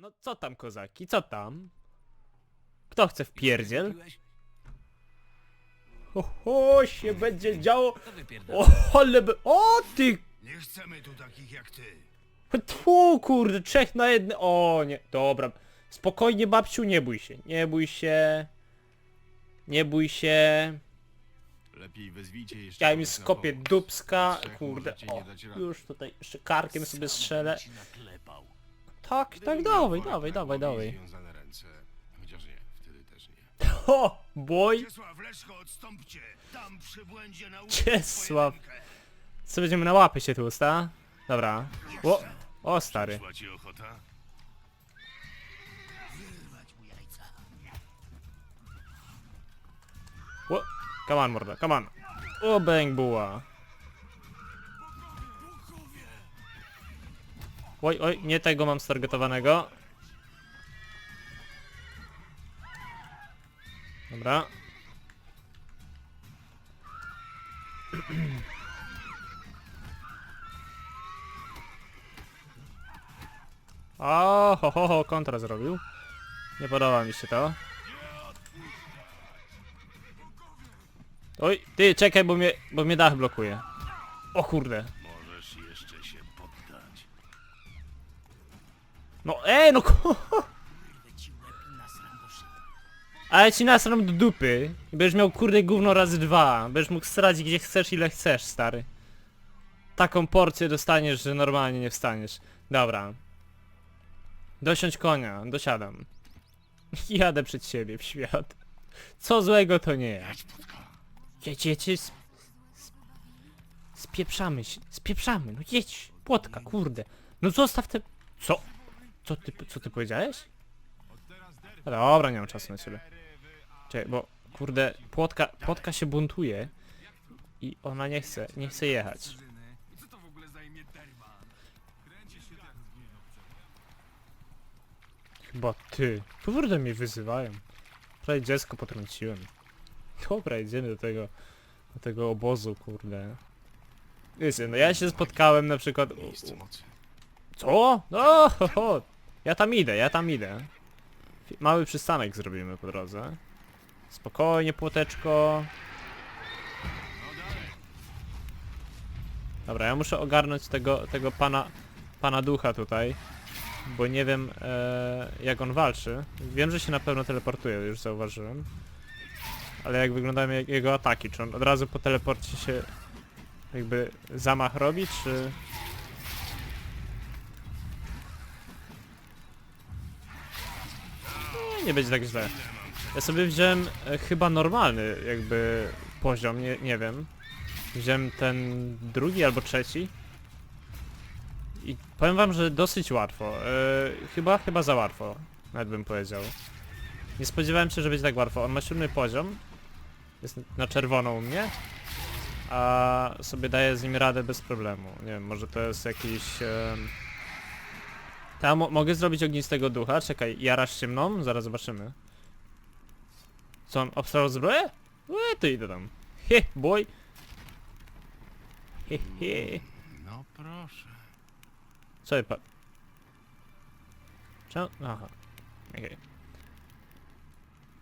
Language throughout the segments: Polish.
No co tam kozaki, co tam? Kto chce w pierdziel? Ho, ho, się będzie działo. O, ale by... O, ty! Nie chcemy tu takich jak ty. Tfu, kurde, trzech na jedne... O, nie, dobra. Spokojnie, babciu, nie bój się. Nie bój się. Nie bój się. Lepiej wezwijcie jeszcze. Ja im kogoś na skopię pomoc. dupska. Trzech Kurde, możecie nie o, dać rady. już tutaj jeszcze karkiem sobie strzelę. Ci naklepał. Tak, tak, dawaj, dawaj, dawaj, dawaj. Związane ręce. Chociaż nie, wtedy też nie. O, boj. Czesław, Leszko, odstąpcie. Tam przy błędzie na Czesław. Co będziemy na łapy się tłusta? Dobra. O, o stary. Szła ci ochota? O, come on morda, come on. O, bang buła. Oj, oj, nie tego mam stargetowanego. Dobra. O, ho, ho, ho, kontra zrobił. Nie podoba mi się to. Oj, ty, czekaj, bo mnie, bo mnie dach blokuje. O kurde. No, ej, no szyby. Ale ci nasram do dupy. Będziesz miał kurde gówno razy dwa. Będziesz mógł strać gdzie chcesz, ile chcesz, stary. Taką porcję dostaniesz, że normalnie nie wstaniesz. Dobra. Dosiądź konia, dosiadam. Jadę przed siebie w świat. Co złego to nie ja. Jedź, jedź, jedź. sp- sp- Spieprzamy się, spieprzamy, no jedź. Płotka, kurde. No zostaw te... Co? Co ty, co ty powiedziałeś? Dobra, nie mam czasu na ciebie. Czekaj, bo kurde, płotka, płotka się buntuje i ona nie chce, nie chce jechać. Chyba ty. Kurde mnie wyzywają. Prawie dziecko potrąciłem. Dobra, idziemy do tego, do tego obozu, kurde. Wiecie, no ja się spotkałem na przykład... u- mocy. co? No, ho, ho. Ja tam idę, ja tam idę. Mały przystanek zrobimy po drodze. Spokojnie, płoteczko. Dobra, ja muszę ogarnąć tego, tego pana, pana ducha tutaj. Bo nie wiem e, jak on walczy. Wiem, że się na pewno teleportuje, już zauważyłem. Ale jak wyglądają je- jego ataki? Czy on od razu po teleporcie się jakby zamach robi, czy... Nie, będzie tak źle. Ja sobie wziąłem e, chyba normalny jakby poziom, nie, nie wiem. Wziąłem ten drugi albo trzeci. I powiem wam, że dosyć łatwo. E, chyba, chyba za łatwo. Nawet bym powiedział. Nie spodziewałem się, że będzie tak łatwo. On ma siódmy poziom. Jest na czerwono u mnie. A sobie daję z nim radę bez problemu. Nie wiem, może to jest jakiś... em, Tam mo mogę zrobić ognistego ducha. Czekaj, jarasz się mną? Zaraz zobaczymy. Co on obstrał zbroję? Łe, ty idę tam. He, boy. He, he. No proszę. Co pa... Czemu? Aha. Okej.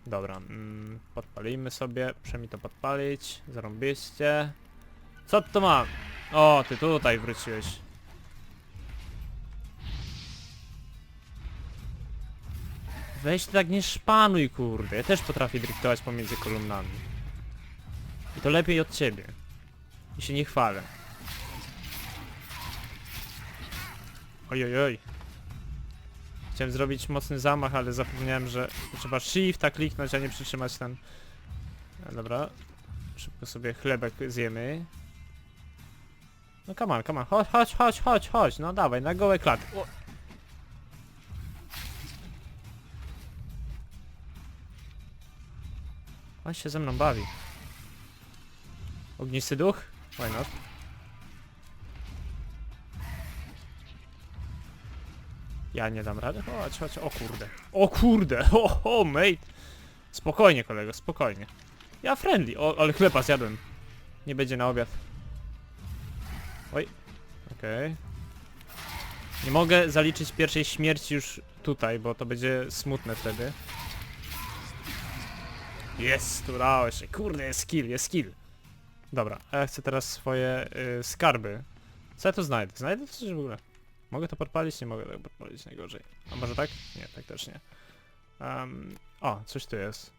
Dobra, mm, podpalimy sobie. Muszę mi to podpalić. Zarąbiście. Co to ma? O, ty tutaj wróciłeś. Weź ty tak nie szpanuj, kurde. Ja też potrafię driftować pomiędzy kolumnami. I to lepiej od ciebie. I się nie chwalę. Oj, oj, oj. Chciałem zrobić mocny zamach, ale zapomniałem, że trzeba shifta kliknąć, a nie przytrzymać ten... E, Dobra. Szybko sobie chlebek zjemy. No come on, come on. Chodź, chodź, chodź, chodź, chodź. No dawaj, na gołe klat. On się ze mną bawi. Ognisty duch? Why not? Ja nie dam rady? Chodź, chodź, o kurde. O kurde, o, o mate. Spokojnie kolego, spokojnie. Ja friendly, o, ale chleba zjadłem. Nie będzie na obiad. Oj, okej. Nie mogę zaliczyć pierwszej śmierci już tutaj, bo to będzie smutne wtedy. Jest, udało się. Kurde, jest skill, jest skill. Dobra, a ja chcę teraz swoje y, skarby. Co ja tu znajdę? Znajdę coś w ogóle? Mogę to podpalić? Nie mogę tego podpalić, najgorzej. A może tak? Nie, tak też nie. Em, o, coś tu jest.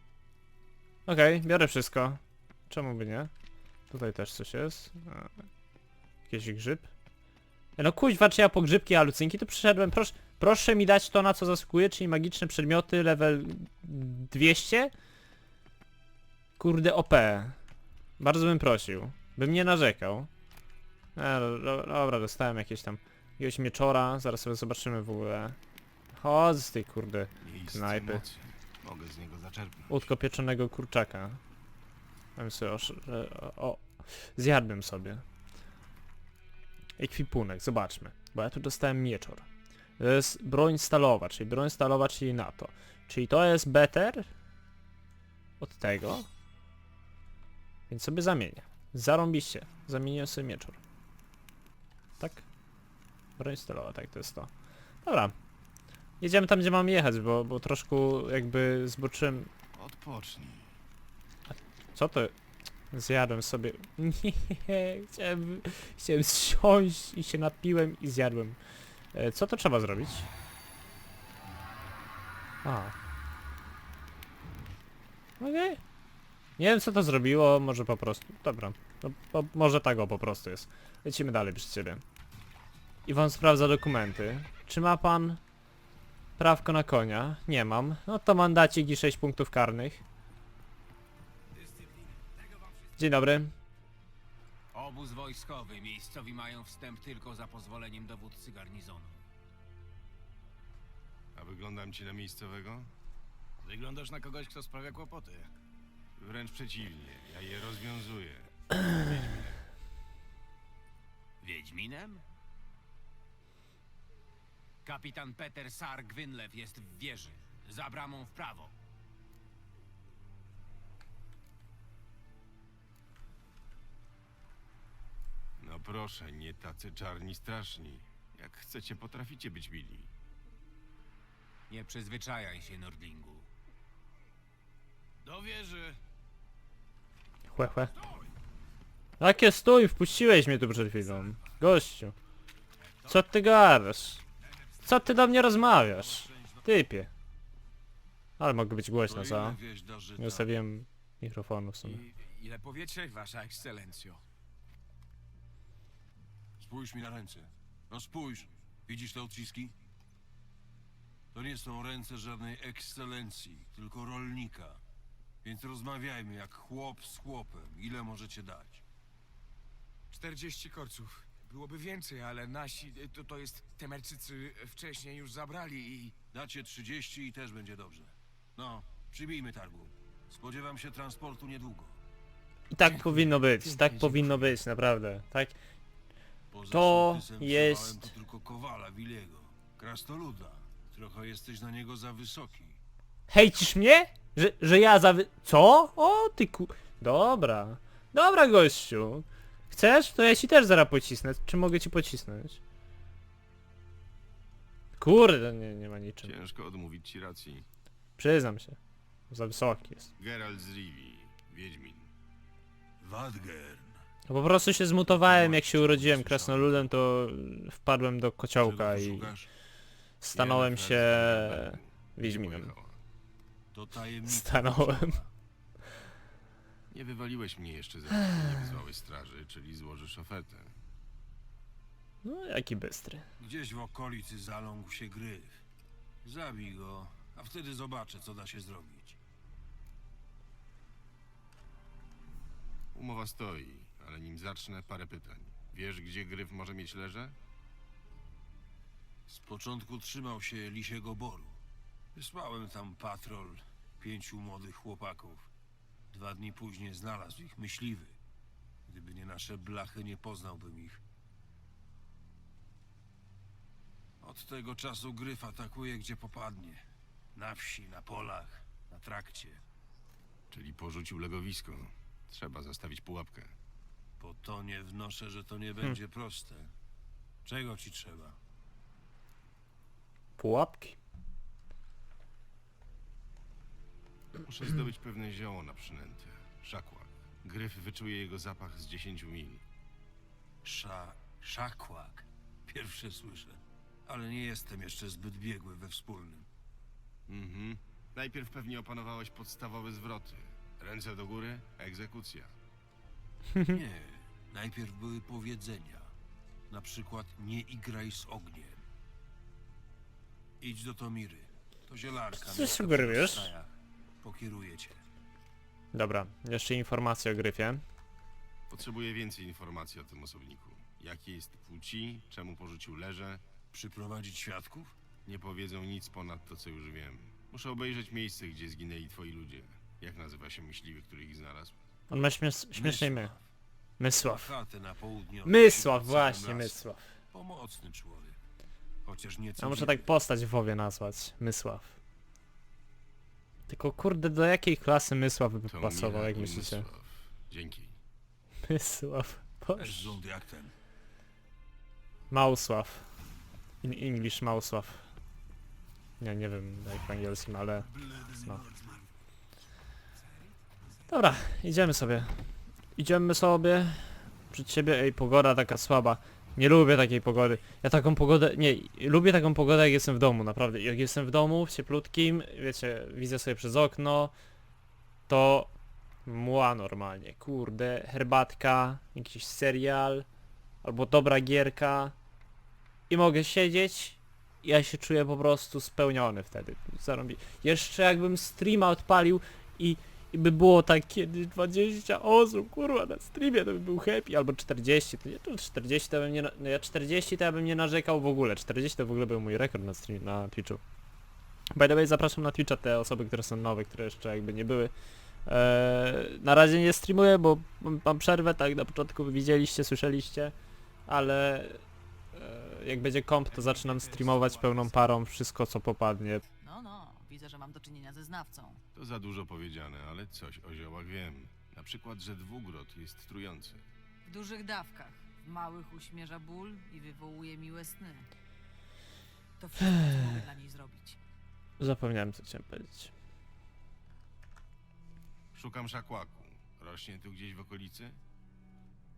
Okej, biorę wszystko. Czemu by nie? Tutaj też coś jest. E, jakiś grzyb. E, No kuźwa, czy ja po grzybki alucynki tu przyszedłem? Proszę, proszę mi dać to, na co zasługuję, czyli magiczne przedmioty, level 200? Kurde, OP. Bardzo bym prosił. Bym nie narzekał. E, do- do- dobra, dostałem jakieś tam jakiegoś mieczora, zaraz sobie zobaczymy w ogóle. Chodź z tej kurde Knajpy. Mogę z niego zaczerpnąć. łódko pieczonego kurczaka. Mam sobie osz... e, o, zjadłbym sobie. Ekwipunek, zobaczmy. Bo ja tu dostałem mieczor. To jest broń stalowa, czyli broń stalowa, czyli NATO. Czyli to jest better od tego. Więc sobie zamienię. Zarąbiście. Zamieniłem sobie mieczor. Tak? Broń stalowa, tak to jest to. Dobra. Jedziemy tam, gdzie mam jechać, bo, bo troszkę jakby zboczyłem Odpocznij. co to? Zjadłem sobie. Nie, chciałem, chciałem siąść i się napiłem i zjadłem. E, co to trzeba zrobić? A. Okej. Nie wiem co to zrobiło, może po prostu. Dobra. No, po, może tak o po prostu jest. Lecimy dalej przy ciebie. Iwan sprawdza dokumenty. Czy ma pan prawko na konia? Nie mam. No to mandacik i 6 punktów karnych. Dzień dobry. Obóz wojskowy. Miejscowi mają wstęp tylko za pozwoleniem dowódcy garnizonu. A wyglądam ci na miejscowego? Wyglądasz na kogoś, kto sprawia kłopoty. Wręcz przeciwnie. Ja je rozwiązuję. Wiedźminem? Kapitan Peter Sar Gwynlew jest w wieży. Za bramą w prawo. No proszę, nie tacy czarni straszni. Jak chcecie, potraficie być mili. Nie przyzwyczajaj się, Nordlingu. Do wieży! Chłe, chłe. Jakie stój, wpuściłeś mnie tu przed chwilą. Gościu. Co ty gadasz? Co ty do mnie rozmawiasz? Typie. Ale mogę być głośno, co? Nie ustawiłem mikrofonu w sumie. Ile powiecie, wasza ekscelencjo? Spójrz mi na ręce. No spójrz. Widzisz te odciski? To nie są ręce żadnej ekscelencji, tylko rolnika. Więc rozmawiajmy jak chłop z chłopem. Ile możecie dać? 40 korców. Byłoby więcej, ale nasi, to, to jest, Temerczycy wcześniej już zabrali i... Dacie 30 i też będzie dobrze. No, przybijmy targu. Spodziewam się transportu niedługo. I tak powinno być, tak powinno być, naprawdę. Tak. Poza To sołtysem jest- wzywałem tu tylko Kowala Wiliego. Krastoluda. Trochę jesteś na niego za wysoki. Hejcisz mnie? Że, że ja za wy... Co? O, ty ku... Dobra. Dobra, gościu. Chcesz? To ja ci też zaraz pocisnę. Czy mogę ci pocisnąć? Kurde, nie, nie ma niczym. Ciężko odmówić ci racji. Przyznam się. Za wysoki jest. Geralt z Rivi, Wiedźmin. Wadgern. No po prostu się zmutowałem, jak się urodziłem krasnoludem, to wpadłem do kociołka Czego i stanąłem się Rivenbergu. Wiedźminem. To tajemnica. Stanąłem. Nie wywaliłeś mnie jeszcze że nie straży, czyli złożysz ofertę. No, jaki bystry. Gdzieś w okolicy zaląkł się gryf. Zabij go, a wtedy zobaczę, co da się zrobić. Umowa stoi, ale nim zacznę, parę pytań. Wiesz, gdzie gryf może mieć leże? Z początku trzymał się lisiego boru. Wysłałem tam patrol pięciu młodych chłopaków. Dwa dni później znalazł ich myśliwy. Gdyby nie nasze blachy, nie poznałbym ich. Od tego czasu gryf atakuje, gdzie popadnie. Na wsi, na polach, na trakcie. Czyli porzucił legowisko. Trzeba zastawić pułapkę. Po to nie wnoszę, że to nie będzie proste. Czego ci trzeba? Pułapki. Muszę zdobyć pewne zioło na przynętę. Szakłak. Gryf wyczuje jego zapach z 10 mil. Sza... szakłak. Pierwsze słyszę. Ale nie jestem jeszcze zbyt biegły we wspólnym. Mhm. Najpierw pewnie opanowałeś podstawowe zwroty. Ręce do góry, egzekucja. Nie. Najpierw były powiedzenia. Na przykład nie igraj z ogniem. Idź do Tomiry. To zielarka. Co mieszka sugerujesz? przy. Pokieruję cię. Dobra, jeszcze informacje o gryfie. Potrzebuję więcej informacji o tym osobniku. Jakiej jest płci, czemu porzucił leże. Przyprowadzić świadków? Nie powiedzą nic ponad to, co już wiem. Muszę obejrzeć miejsce, gdzie zginęli twoi ludzie. Jak nazywa się myśliwy, który ich znalazł? On ma śmies śmieszne imię. Mysław. Chatę na południe. od Mysław, właśnie. Mysław. Pomocny człowiek. Chociaż nieco... Muszę tak postać w WoWie nazwać. Mysław. Tylko kurde, do jakiej klasy Mysław by To pasował, Mira jak i myślicie? Mysław. Dzięki. Mysław. Boże. jak ten. Mausław. In English Mausław. Nie, nie wiem jak po angielskim, ale... No. Dobra, idziemy sobie. Idziemy sobie. Przed siebie, ej, pogoda taka słaba. Nie lubię takiej pogody. Ja taką pogodę, nie, lubię taką pogodę jak jestem w domu, naprawdę. Jak jestem w domu, w cieplutkim, wiecie, widzę sobie przez okno, to mła normalnie, kurde, herbatka, jakiś serial, albo dobra gierka i mogę siedzieć ja się czuję po prostu spełniony wtedy. Zarąbi. Jeszcze jakbym streama odpalił i, i by było tak kiedy 20 osób, kurwa, na streamie to by był happy, albo 40, to nie, to 40 to bym nie, na- no ja 40 to ja bym nie narzekał w ogóle, 40 to w ogóle był mój rekord na stream, na Twitchu. By the way, zapraszam na Twitcha te osoby, które są nowe, które jeszcze jakby nie były. Eee, na razie nie streamuję, bo mam, mam przerwę, tak na początku widzieliście, słyszeliście, ale e, jak będzie komp, to zaczynam streamować pełną parą wszystko co popadnie. Widzę, że mam do czynienia ze znawcą. To za dużo powiedziane, ale coś o ziołach wiem. Na przykład, że dwugrot jest trujący. W dużych dawkach, w małych uśmierza ból i wywołuje miłe sny. To wszystko, co mogę dla niej zrobić. Zapomniałem co chciałem powiedzieć. Szukam szakłaku. Rośnie tu gdzieś w okolicy?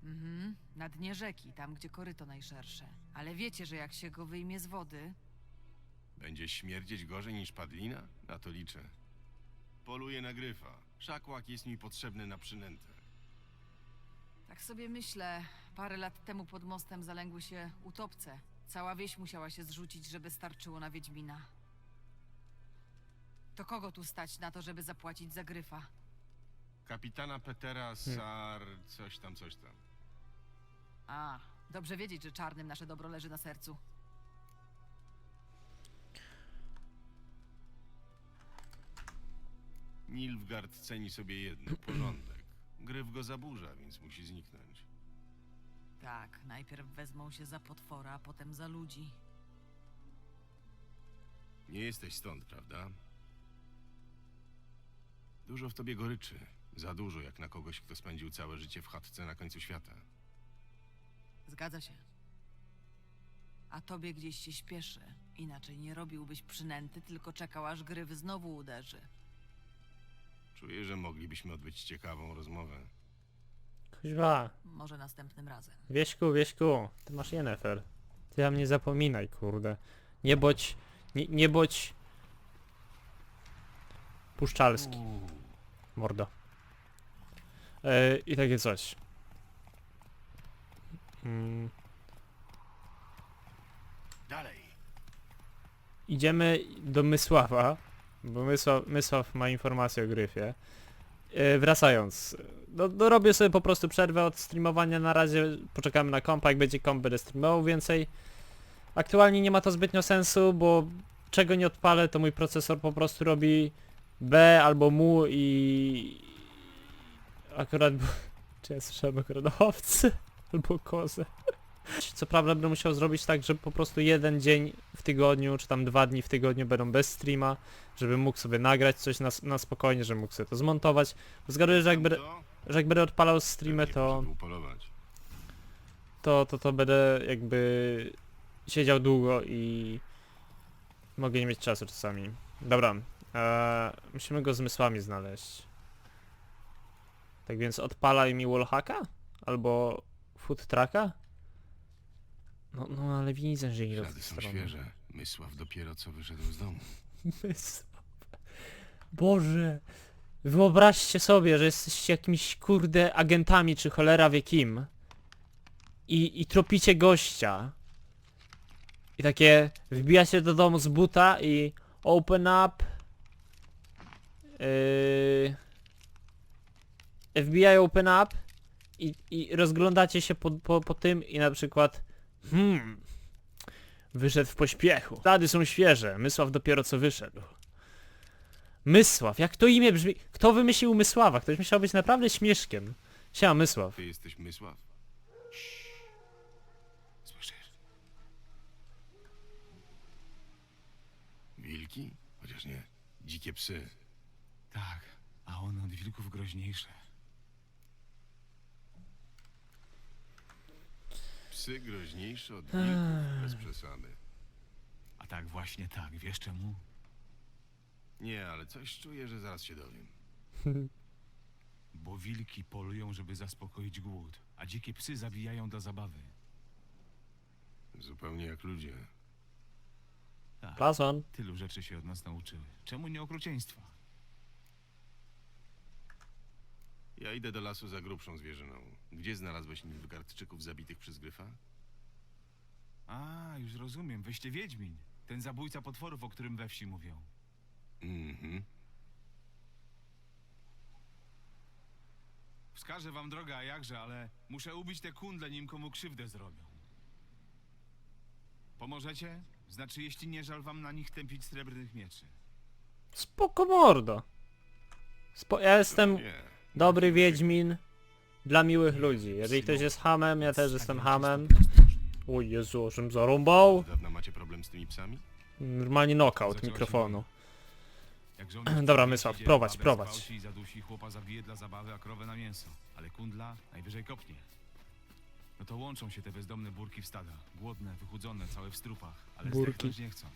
Mhm, na dnie rzeki, tam gdzie koryto najszersze. Ale wiecie, że jak się go wyjmie z wody, Będzie śmierdzieć gorzej niż padlina? Na to liczę. Poluję na gryfa. Szakłak jest mi potrzebny na przynętę. tak sobie myślę, parę lat temu pod mostem zalęgły się utopce. Cała wieś musiała się zrzucić, żeby starczyło na Wiedźmina. To kogo tu stać na to, żeby zapłacić za gryfa? Kapitana Petera Sar... coś tam, coś tam. A, dobrze wiedzieć, że czarnym nasze dobro leży na sercu. Nilfgaard ceni sobie jedno, porządek. Gryf go zaburza, więc musi zniknąć. Tak, najpierw wezmą się za potwora, a potem za ludzi. Nie jesteś stąd, prawda? Dużo w tobie goryczy. Za dużo jak na kogoś, kto spędził całe życie w chatce na końcu świata. Zgadza się. A tobie gdzieś się śpieszy. Inaczej nie robiłbyś przynęty, tylko czekał, aż gryf znowu uderzy. Czuję, że moglibyśmy odbyć ciekawą rozmowę. Kuźwa, Może następnym razem. Wieśku, Wieśku, ty masz Yennefer. Ty tam nie zapominaj, kurde. Nie bądź, nie, nie bądź puszczalski, mordo. E, I takie coś. Mm. Dalej! Idziemy do Mysława, bo Mysław, ma informację o gryfie. E, wracając, no, no robię sobie po prostu przerwę od streamowania na razie, poczekamy na kompa, jak będzie komp będę streamował więcej. Aktualnie nie ma to zbytnio sensu, bo czego nie odpalę to mój procesor po prostu robi B albo mu i akurat, czy ja słyszałem akurat owcy albo kozę. Co prawda będę musiał zrobić tak, że po prostu jeden dzień w tygodniu, czy tam dwa dni w tygodniu będą bez streama, żebym mógł sobie nagrać coś na, na spokojnie, żebym mógł sobie to zmontować. Zgaduję, że jak będę, To że jak będę odpalał streamy, to, to, to, to będę jakby siedział długo i Mogę nie mieć czasu czasami. Dobra. E, musimy go zmysłami znaleźć. Tak więc odpalaj mi wallhacka? Albo food trucka? No, no ale widzę, że idę w Ślady są stronę. świeże. Mysław dopiero co wyszedł z domu. Mysław. Boże. Wyobraźcie sobie, że jesteście jakimiś kurde agentami czy cholera wie kim. I, i tropicie gościa. I takie wbijacie do domu z buta i open up. Yy, FBI open up. I, I rozglądacie się po, po, po tym i na przykład hmm, wyszedł w pośpiechu. Ślady są świeże, Mysław dopiero co wyszedł. Mysław, jak to imię brzmi? Kto wymyślił Mysława? Ktoś musiał być naprawdę śmieszkiem. Siema, Mysław. Ty jesteś Mysław? Słyszysz? Wilki? Chociaż nie. Dzikie psy. Tak, a one od wilków groźniejsze. Psy groźniejsze od wilków, bez przesady. A tak, właśnie tak. Wiesz czemu? Nie, ale coś czuję, że zaraz się dowiem. Bo wilki polują, żeby zaspokoić głód, a dzikie psy zabijają dla zabawy. Zupełnie jak ludzie. Plazon. Tylu rzeczy się od nas nauczyły. Czemu nie okrucieństwa? Ja idę do lasu za grubszą zwierzyną. Gdzie znalazłeś nilfgaardczyków zabitych przez gryfa? A, już rozumiem. Wyście Wiedźmin. Ten zabójca potworów, o którym we wsi mówią. Mhm. Wskażę wam drogę, a jakże, ale muszę ubić te kundle, nim komu krzywdę zrobią. Pomożecie? Znaczy, jeśli nie żal wam na nich tępić srebrnych mieczy. Spoko mordo. Spo ja jestem Nie. Dobry wiedźmin dla miłych ludzi. Jeżeli ktoś jest hamem, ja też jestem hamem. O Jezu, żem zarąbał. Od dawna macie problem z tymi psami? Normalnie knockout mikrofonu. Jak żołnierz Dobra, Mysław, idzie, prowadź, babę prowadź. zgwałci i zadusi, chłopa zabije dla zabawy, a krowę na mięso. Ale kundla najwyżej kopnie. No to łączą się te bezdomne burki w stada. Głodne, wychudzone, całe w strupach. Ale Burki. zdechnąć nie chcą.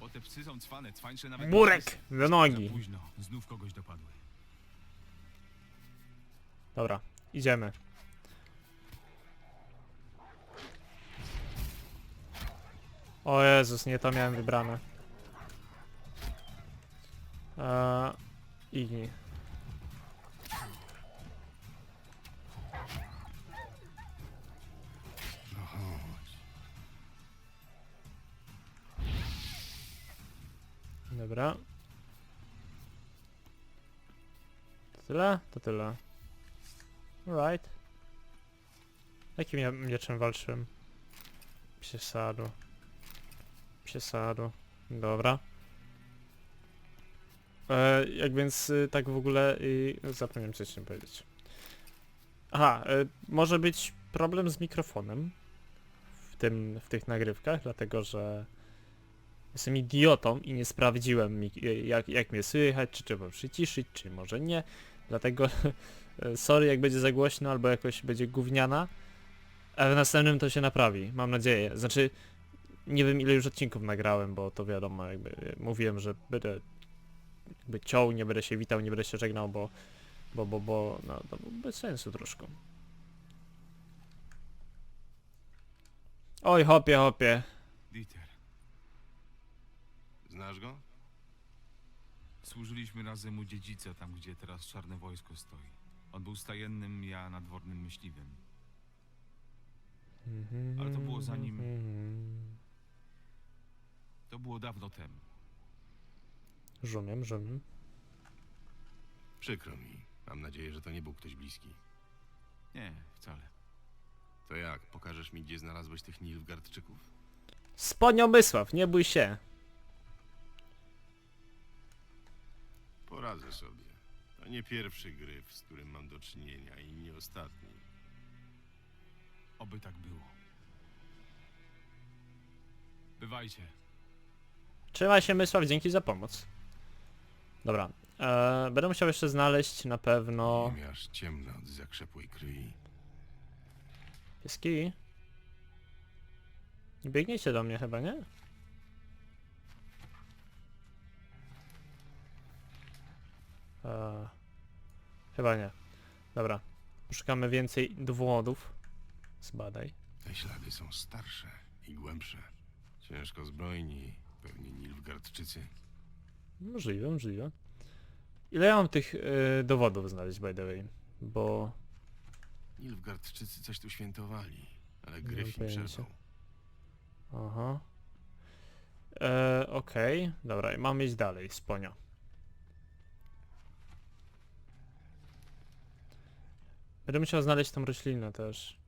Bo te psy są cwane, cwańsze nawet... Burek do Za nogi. późno, znów kogoś dopadły. Dobra, idziemy. O Jezus, nie to miałem wybrane. Eee, Igni. Dobra. Tyle? To tyle. Alright. Jakim ja mieczem walczyłem? Przesadu. Przesadu. Dobra. E, jak więc y, tak w ogóle y, zapomniałem coś chciałem powiedzieć. Aha, e, może być problem z mikrofonem w tym, w tych nagrywkach, dlatego że Jestem idiotą i nie sprawdziłem mi- jak, jak mnie słychać, czy trzeba przyciszyć, czy może nie. Dlatego e, sorry jak będzie za głośno albo jakoś będzie gówniana. Ale w następnym to się naprawi, mam nadzieję. Znaczy, nie wiem ile już odcinków nagrałem, bo to wiadomo, jakby e, mówiłem, że będę jakby ciął, nie będę się witał, nie będę się żegnał, bo bo, bo, bo, no, to bez sensu troszkę. Oj, hopie, hopie. Dieter, Znasz go? Służyliśmy razem u dziedzica, tam gdzie teraz czarne wojsko stoi. On był stajennym, ja nadwornym myśliwym. Ale to było zanim- To było dawno temu. Rozumiem, rozumiem. Przykro mi. Mam nadzieję, że to nie był ktoś bliski. Nie, wcale. To jak? Pokażesz mi, gdzie znalazłeś tych nilfgaardczyków? Spodnią Mysław, nie bój się. Poradzę sobie. To nie pierwszy gryf, z którym mam do czynienia i nie ostatni. Oby tak było. Bywajcie. Trzymaj się Mysław, dzięki za pomoc. Dobra. E, będę musiał jeszcze znaleźć na pewno... Aż ciemna od zakrzepłej krwi. Pieski. Nie biegniecie do mnie chyba, nie? Eee, chyba nie. Dobra. Poszukamy więcej dowodów. Zbadaj. Te ślady są starsze i głębsze. Ciężko zbrojni, pewnie Nilfgaardczycy. Możliwe, możliwe. Ile ja mam tych y, dowodów znaleźć, by the way? Bo... Nilfgaardczycy coś tu świętowali, ale Nie mam Gryf im pojęcia. przerwał. Aha. E, Okej, dobra, i mamy iść dalej, sponia. Będę musiał znaleźć tą roślinę też.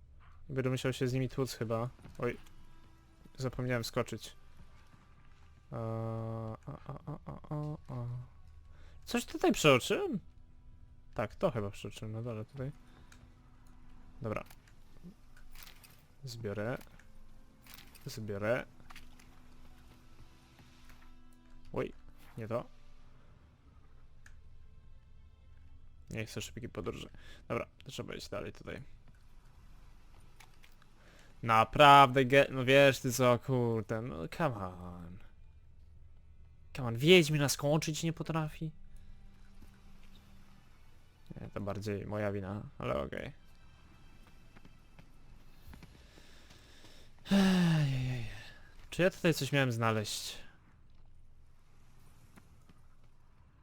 Będę musiał się z nimi tłuc chyba. Oj. Zapomniałem skoczyć. Coś tutaj przeoczyłem? Tak, to chyba przeoczyłem na dole tutaj. Dobra. Zbiorę. Zbiorę. Oj, nie to. Nie chcę szybkiej podróży. Dobra, trzeba iść dalej tutaj. Naprawdę, ge... no wiesz ty co, kurde, no come on. Come on, Wiedźmin nas kończyć nie potrafi. Nie, to bardziej moja wina, ale okej. Ejejej. Czy ja tutaj coś miałem znaleźć?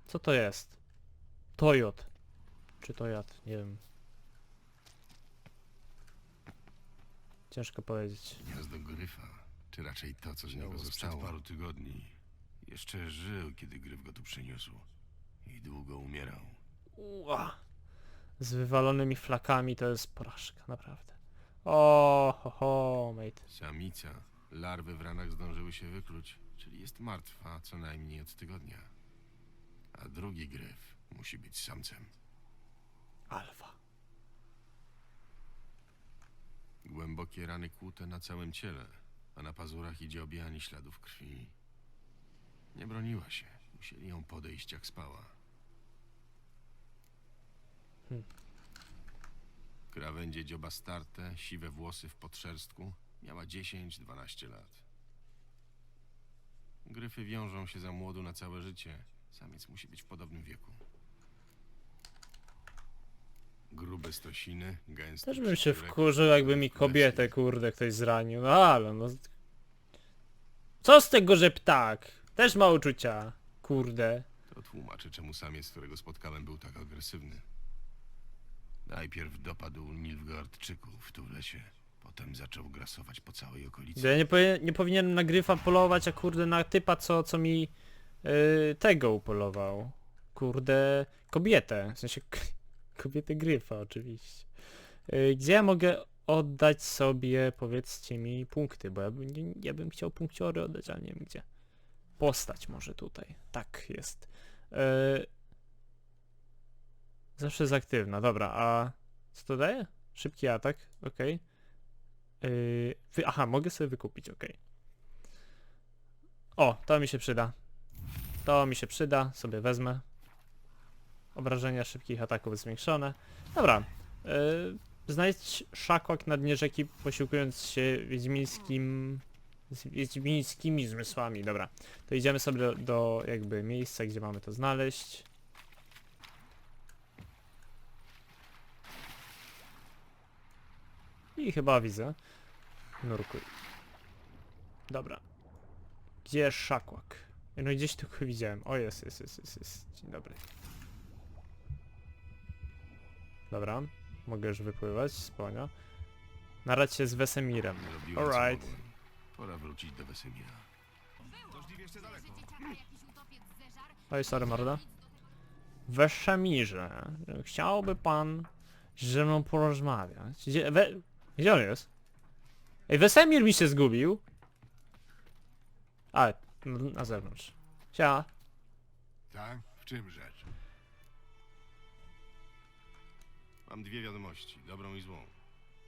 Co to jest? Tojot. Czy Tojat? Nie wiem. Ciężko powiedzieć. Gniazdo Gryfa, czy raczej to, co z niego Znowu zostało. sprzed paru tygodni. Jeszcze żył, kiedy Gryf go tu przyniósł. I długo umierał. Ua. Z wywalonymi flakami to jest porażka, naprawdę. O, ho, ho, mate. Samica. Larwy w ranach zdążyły się wykluć, czyli jest martwa co najmniej od tygodnia. A drugi Gryf musi być samcem. Alfa. Głębokie rany kłute na całym ciele, a na pazurach idzie objanie śladów krwi. Nie broniła się. Musieli ją podejść jak spała. Hmm. Krawędzie dzioba starte, siwe włosy w podszerstku. Miała 10-12 lat. Gryfy wiążą się za młodu na całe życie. Samiec musi być w podobnym wieku. Grube stosiny, gęsty Też bym się wkurzył, jakby mi kobietę, kurde, ktoś zranił. No ale no... Co z tego, że ptak? Też ma uczucia. Kurde. To tłumaczy, czemu samiec, którego spotkałem, był tak agresywny. Najpierw dopadł Nilfgaardczyków tu w lesie. Potem zaczął grasować po całej okolicy. Ja nie, powie, nie powinienem na gryfa polować, a kurde na typa, co, co mi yy, tego upolował. Kurde, kobietę. W sensie k- kobietę gryfa oczywiście. Yy, gdzie ja mogę oddać sobie, powiedzcie mi, punkty, bo ja bym, ja bym chciał punkciory oddać, ale nie wiem gdzie. Postać może tutaj. Tak, jest. Yy, zawsze jest aktywna, dobra, a co to daje? Szybki atak. Yy, wy, aha, mogę sobie wykupić, okej. O, to mi się przyda. To mi się przyda, sobie wezmę. Obrażenia szybkich ataków zwiększone. Dobra. Yy, znajdź szakłak na dnie rzeki, posiłkując się wiedźmińskim... z wiedźmińskimi zmysłami. Dobra. To idziemy sobie do, do jakby miejsca, gdzie mamy to znaleźć. I chyba widzę. Nurkuj. Dobra. Gdzie szakłak? No gdzieś go widziałem. O jest, jest, jest, jest, jest. Dzień dobry. Dobra. Mogę już wypływać z ponia. Narać się z Wesemirem. Zrobiłem, co Alright. mogłem. Pora wrócić do Wesemira. Oj, sorry morda. Wesemirze. Chciałby pan ze mną porozmawiać? Gdzie, we, gdzie on jest? Ej, Wesemir mi się zgubił. A, n- na zewnątrz. Siema. Tak? W czym rzecz? Mam dwie wiadomości, dobrą i złą.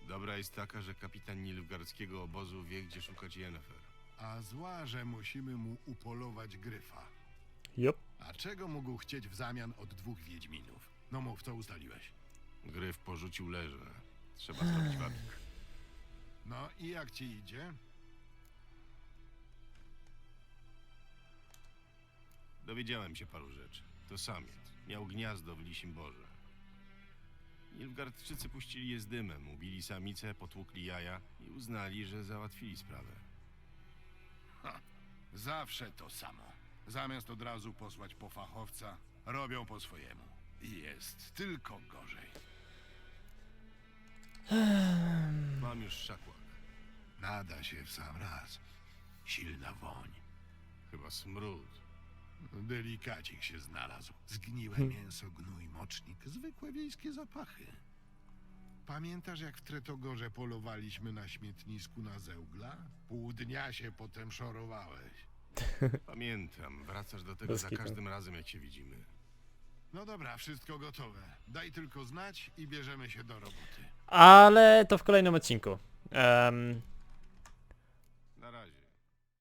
Dobra jest taka, że kapitan Nilfgaardzkiego obozu wie, gdzie szukać Yennefer. A zła, że musimy mu upolować gryfa. Jup. A czego mógł chcieć w zamian od dwóch wiedźminów? No mów, co ustaliłeś? Gryf porzucił leże. Trzeba zrobić wabik. No i jak ci idzie? Dowiedziałem się paru rzeczy. To samiec. Miał gniazdo w Lisim Borze. Nilfgaardczycy puścili je z dymem, ubili samicę, potłukli jaja i uznali, że załatwili sprawę. Zawsze to samo. Zamiast od razu posłać po fachowca, robią po swojemu. I jest tylko gorzej. Mam już szakłak. Nada się w sam raz. Silna woń. Chyba smród. Delikacik się znalazł. Zgniłe mięso, gnój, mocznik. Zwykłe wiejskie zapachy. Pamiętasz, jak w Tretogorze polowaliśmy na śmietnisku na zeugla? Pół dnia się potem szorowałeś. Pamiętam, wracasz do tego Bez za kitu. każdym razem, jak się widzimy. No dobra, wszystko gotowe. Daj tylko znać i bierzemy się do roboty. Ale to w kolejnym odcinku. Em,